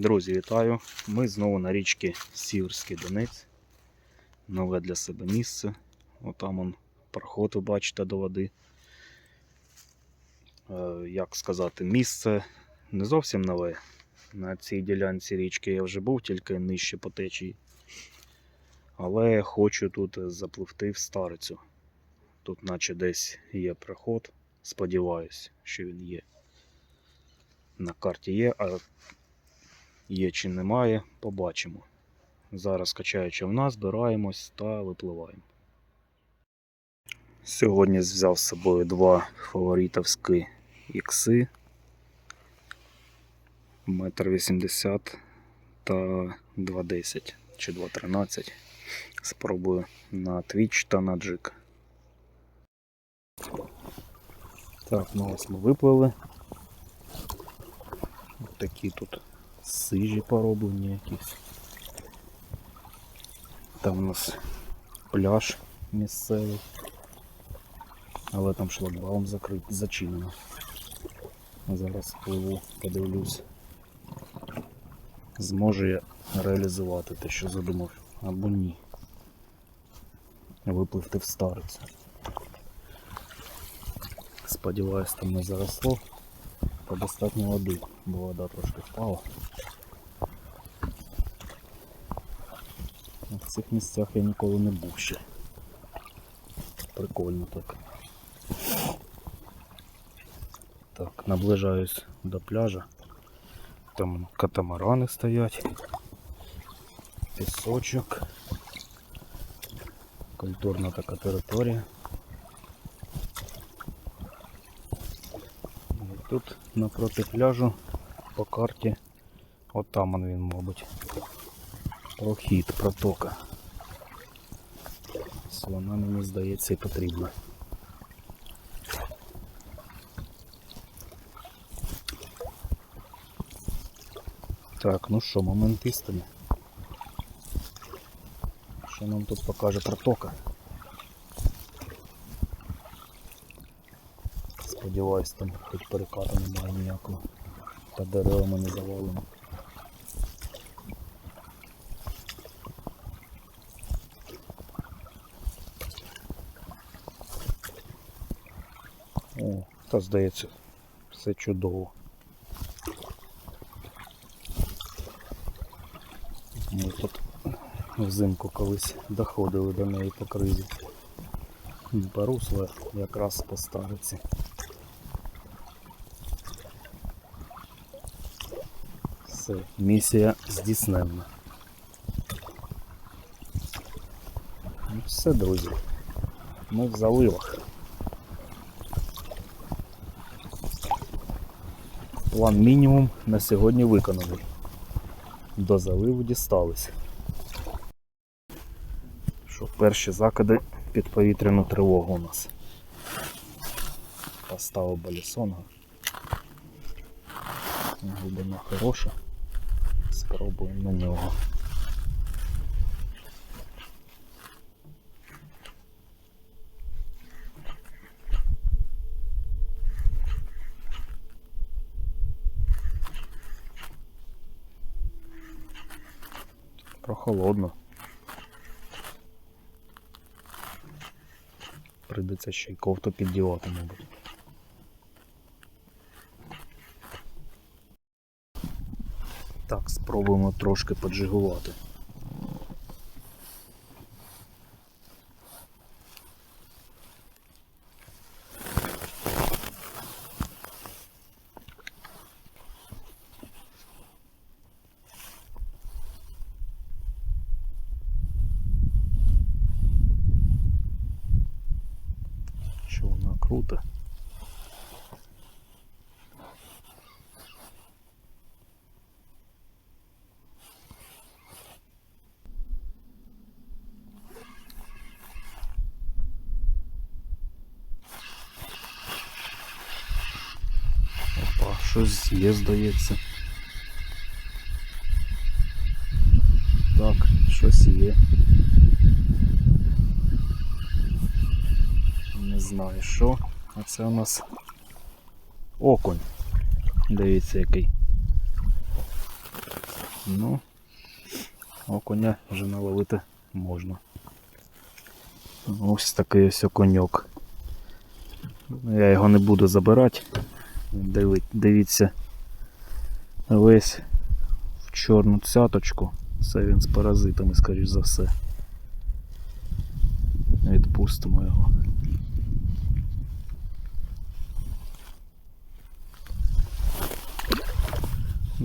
Друзі, вітаю! Ми знову на річці Сіверський Донець. Нове для себе місце. Отам он проход, ви бачите, до води. Е, Як сказати, місце не зовсім нове. На цій ділянці річки я вже був, тільки нижче по течії. Але хочу тут запливти в старицю. Тут наче десь є проход. Сподіваюсь, що він є. На карті є, а є чи немає, побачимо. Зараз качаю човна, збираємось та випливаємо. Сьогодні взяв з собою два фаворитовські ікси. Метр вісімдесят та 2,10 чи 2,13. Спробую на Twitch та на джик. Так, ну ось ми виплили. Ось такі тут сижі пороблені якісь. Там у нас пляж місцевий. Але там шлагбаум закрит, зачинено. Зараз пливу, подивлюсь. Зможу я реалізувати те, що задумав, або ні. Випливти в старицю. Сподіваюсь, там не заросло по достатньо води, бо вода трошки впала. В цих місцях я ніколи не був ще. Прикольно так. Так, наближаюсь до пляжа. Там катамарани стоять. Пісочок. Культурна така територія. І тут напроти пляжу по карті. От він, мабуть. Прохід, протока. Вона мені здається і потрібна. Так, ну що, момент істини. Що нам тут покаже протока? Сподіваюсь, там хоч перекату немає ніякого. Та деревами не завалено. О, та здається, все чудово. Ми тут взимку колись доходили до неї по кризі. Порусла якраз по стариці. Все, місія здійсненна. Ну, все, друзі. Ми в заливах. План мінімум на сьогодні виконаний. До заливу дістались. Що перші закиди під повітряну тривогу у нас. Поставив балісонга. Глибина хороша. Спробуємо на нього. Прохолодно. Прийдеться ще й кофту піддівати, мабуть. Так, спробуємо трошки поджигувати. Що вона крута. Опа, щось є, здається. Так, щось є. Не знаю що. А це у нас окунь. Дивіться який. Ну, окуня вже наловити можна. Ось такий ось окуньок. Я його не буду забирати. Дивіться весь в чорну цяточку. Це він з паразитами, скоріш за все. Відпустимо його.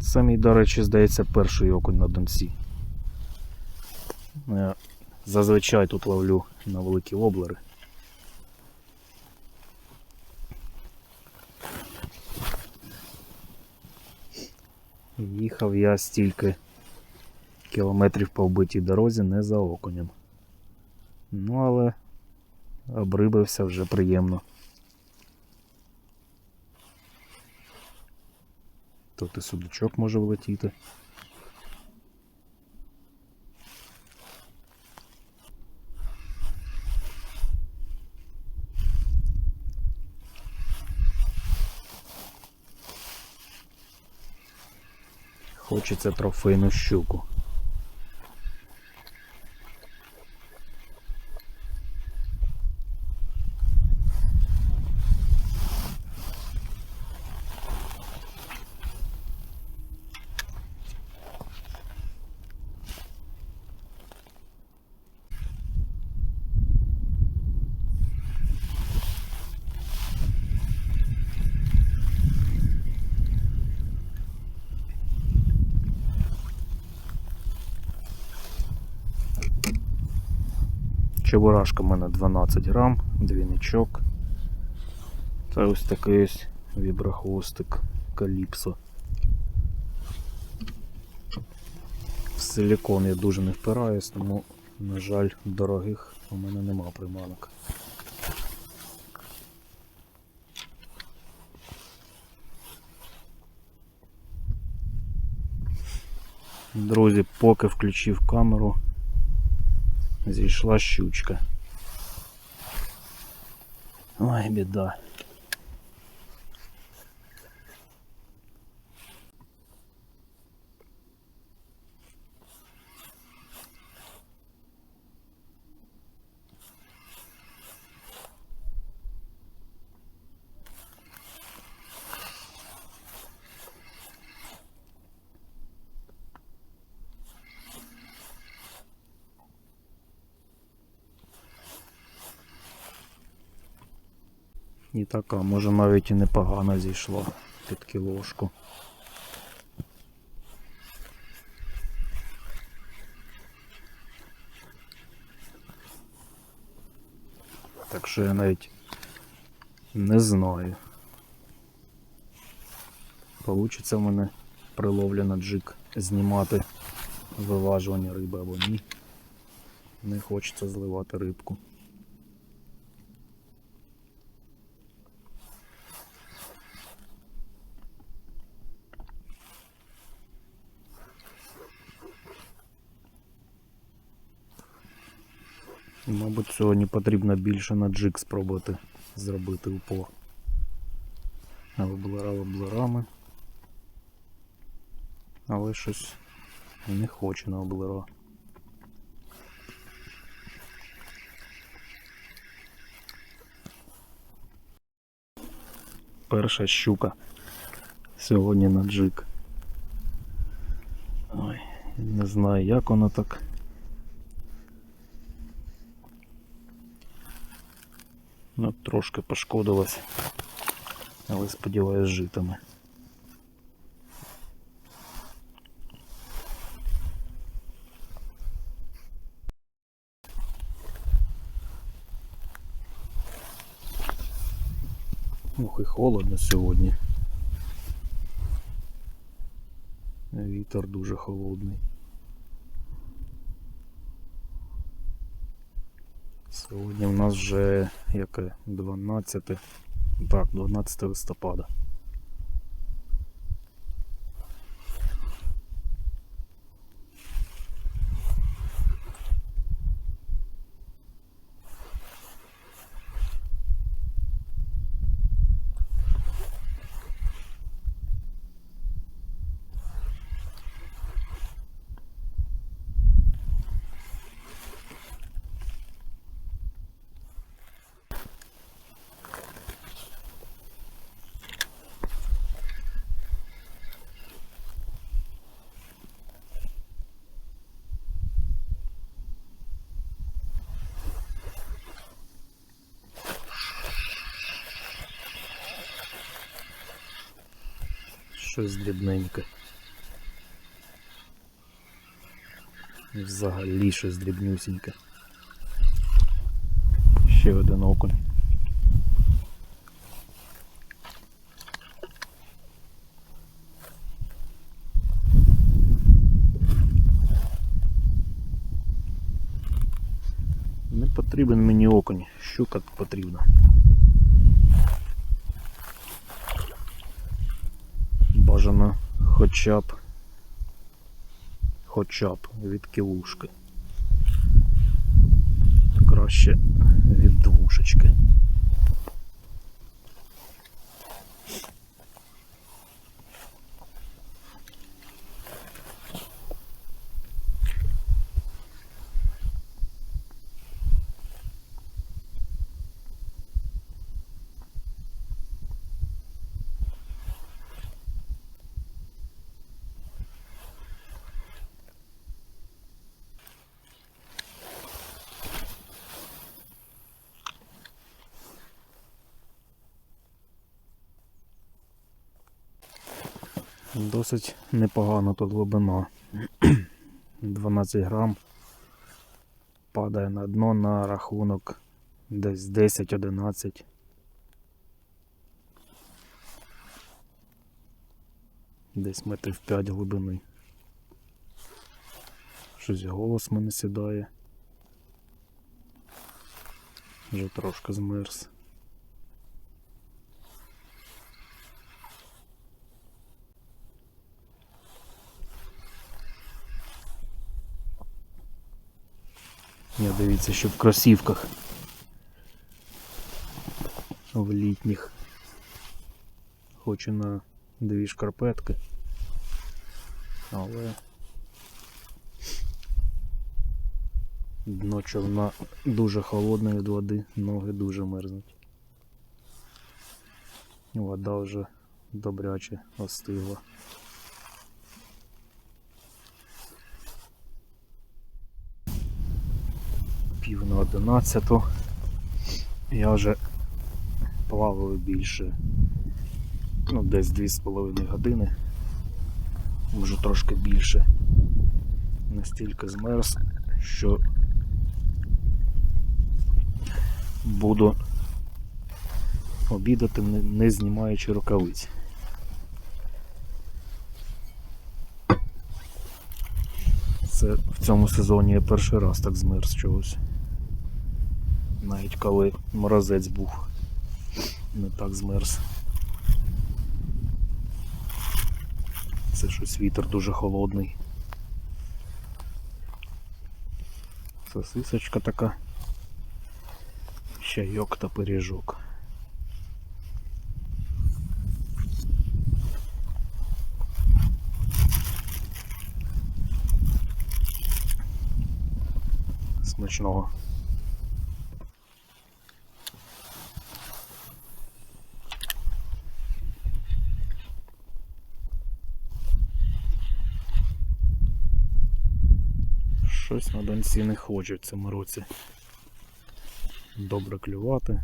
Це мій, до речі, здається, перший окунь на донці. Я зазвичай тут ловлю на великі воблери. Їхав я стільки кілометрів по вбитій дорозі не за окунем. Ну, але обрибився вже приємно. Тут і судачок може влетіти. Хочеться трофейну щуку. Чебурашка в мене 12 грам, двійничок. Та ось такий ось віброхвостик Каліпсо. В силікон я дуже не впираюсь, тому, на жаль, дорогих у мене нема приманок. Друзі, поки включив камеру, зійшла щучка. Ой, біда. І така, може навіть і непогано зійшла під кілошку. Так що я навіть не знаю. Получиться в мене приловля на джик знімати виважування риби або ні. Не хочеться зливати рибку. Мабуть, сьогодні потрібно більше на джик спробувати зробити упор. А воблера воблерами. Але щось не хоче на воблера. Перша щука сьогодні на джик. Ой, не знаю як воно так. Ну, трошки пошкодилось, але сподіваюсь житиме. Ох і холодно сьогодні. Вітер дуже холодний. Сьогодні в нас вже яке 12, так, 12 листопада. Щось дрібненьке. Взагалі щось дрібнюсіньке. Ще один окунь. Не потрібен мені окунь, щука потрібна. Бажано хоча б хоча б від кілушки. Краще від двушечки. Досить непогано тут глибина. 12 грам. Падає на дно на рахунок десь 10-11. Десь метрів 5 глибини. Щось голос мене сідає. Вже трошки змерз. Я дивіться, що в кросівках. В літніх. Хочу на дві шкарпетки. Але дно човна дуже холодне від води, ноги дуже мерзнуть. Вода вже добряче остигла. Пів на одинадцяту. Я вже плаваю більше, ну десь 2,5 години, може трошки більше. Настільки змерз, що буду обідати не знімаючи рукавиць. Це в цьому сезоні я перший раз так змерз чогось. Навіть коли морозець був, не так змерз. Це щось вітер дуже холодний. Сосисочка така. Чайок та пиріжок. Смачного. Щось на донці не хоче в цьому році. Добре клювати.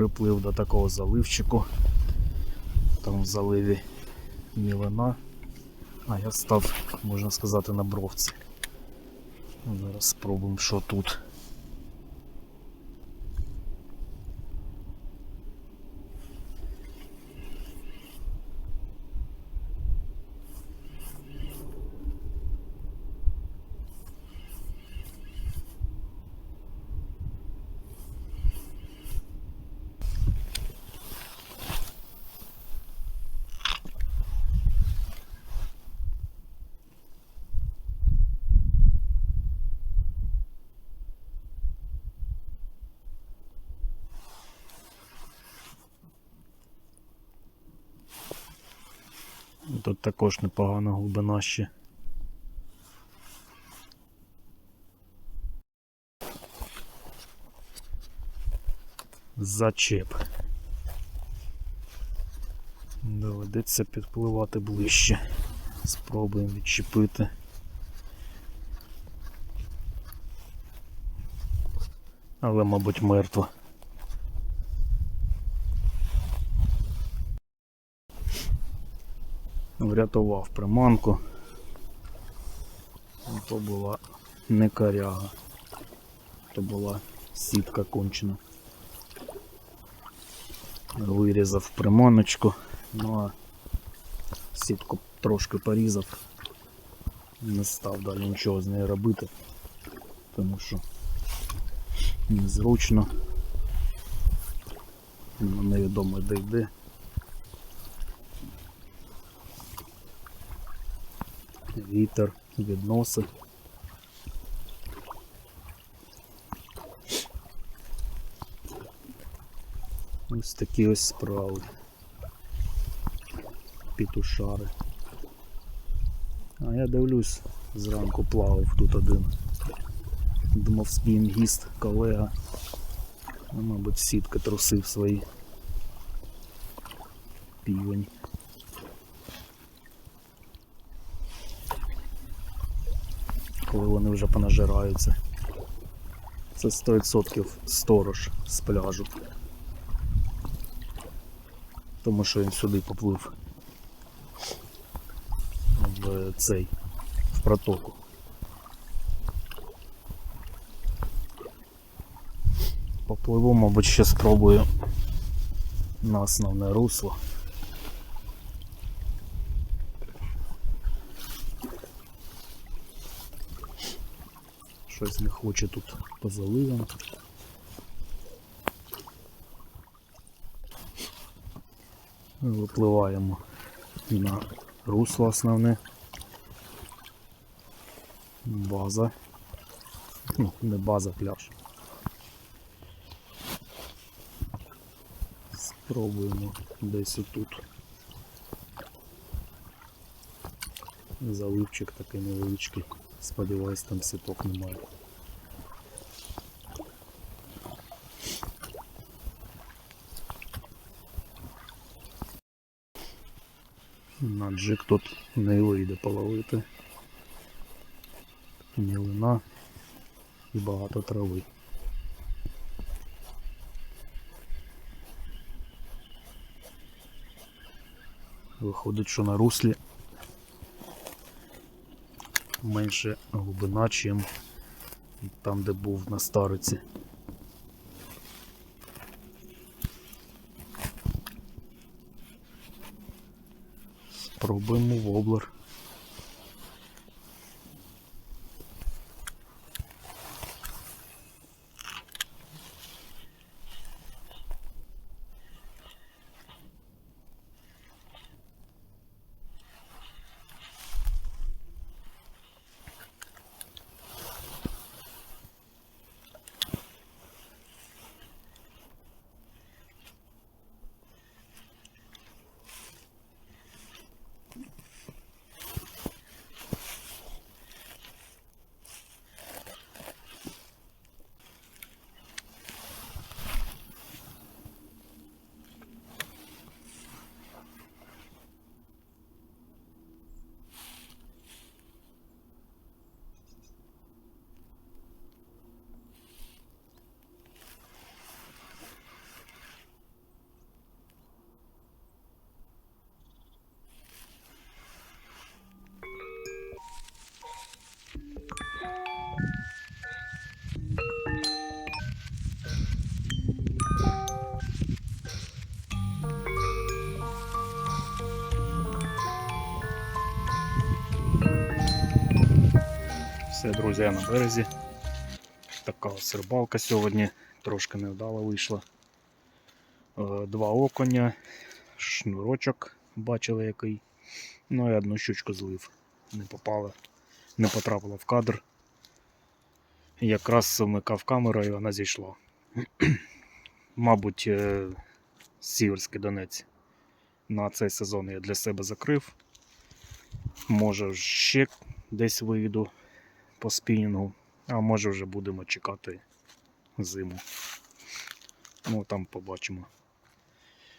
Приплив до такого заливчику. Там в заливі мілина. А я став, можна сказати, на бровці. Зараз спробуємо, що тут. Тут також непогана глибина ще. Зачеп. Доведеться підпливати ближче. Спробуємо відчепити. Але, мабуть, мертва. Врятував приманку. То була не коряга. То була сітка кончена. Вирізав приманочку, ну а сітку трошки порізав. Не став далі нічого з нею робити, тому що незручно. Невідомо де йде. Вітер відноси. Ось такі ось справи. Пітушари. А я дивлюсь, зранку плавав тут один. Думав спінгіст, колега. Ну, мабуть, сітки трусив свої. Півень. Коли вони вже понажираються. Це 100% сторож з пляжу. Тому що він сюди поплив. В цей в протоку. Попливу, мабуть, ще спробую на основне русло. Щось не хоче тут по заливам. Випливаємо на русло основне. База. Ну, не база, пляж. Спробуємо десь отут. Заливчик такий невеличкий. Сподіваюсь, там сіток немає. На джик тут не вийде половити. Мілина і багато трави. Виходить, що на руслі менше глибина, чим там, де був на стариці. Спробуємо воблер. Все, друзі, я на березі. Така ось рибалка сьогодні, трошки невдало вийшла. Е, Два оконя, шнурочок бачили який. Ну і одну щучку злив. Не попала, не потрапила в кадр. Якраз вмикав камеру і вона зійшла. Мабуть, е, Сіверський Донець на цей сезон я для себе закрив. Може ще десь вийду по спінінгу, а може вже будемо чекати зиму. Ну там побачимо.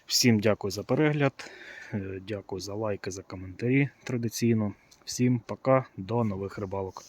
Всім дякую за перегляд. е, Дякую за лайки, за коментарі традиційно. Всім пока, до нових рибалок.